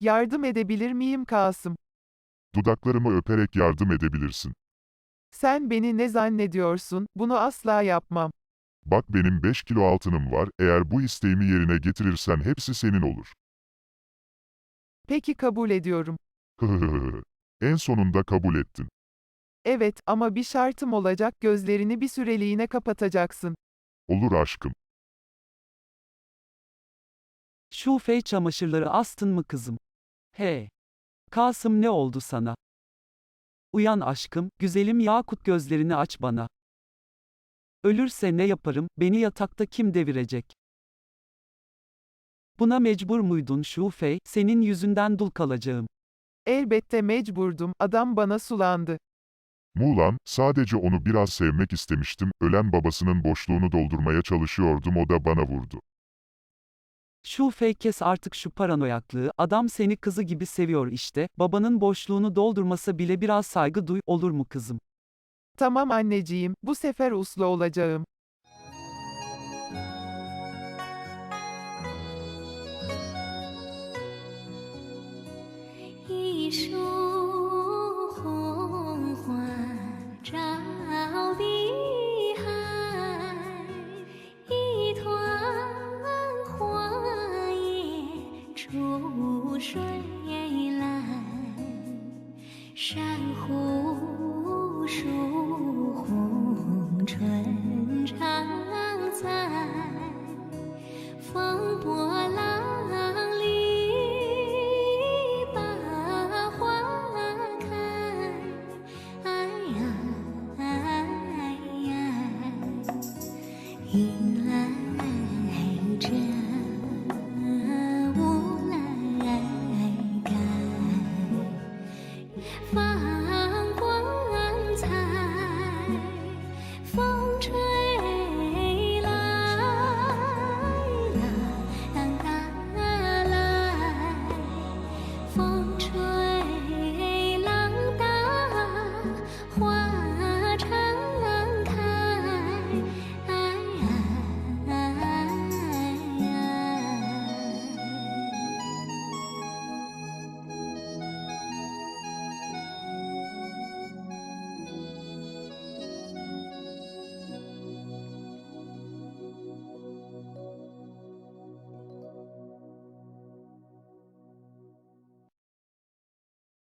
Yardım edebilir miyim Kasım? Dudaklarımı öperek yardım edebilirsin. Sen beni ne zannediyorsun? Bunu asla yapmam. Bak benim 5 kilo altınım var, eğer bu isteğimi yerine getirirsen hepsi senin olur. Peki kabul ediyorum. en sonunda kabul ettin. Evet, ama bir şartım olacak, gözlerini bir süreliğine kapatacaksın. Olur aşkım. Şu fey çamaşırları astın mı kızım? He. Kasım ne oldu sana? Uyan aşkım, güzelim Yakut gözlerini aç bana. Ölürse ne yaparım, beni yatakta kim devirecek? Buna mecbur muydun Şufey, senin yüzünden dul kalacağım. Elbette mecburdum, adam bana sulandı. Muğlan, sadece onu biraz sevmek istemiştim, ölen babasının boşluğunu doldurmaya çalışıyordum o da bana vurdu. Şufey kes artık şu paranoyaklığı, adam seni kızı gibi seviyor işte, babanın boşluğunu doldurmasa bile biraz saygı duy, olur mu kızım? Tamam anneciğim, bu sefer uslu olacağım. 一水来珊瑚树红春常在风波浪里把花开。哎呀哎哎哎哎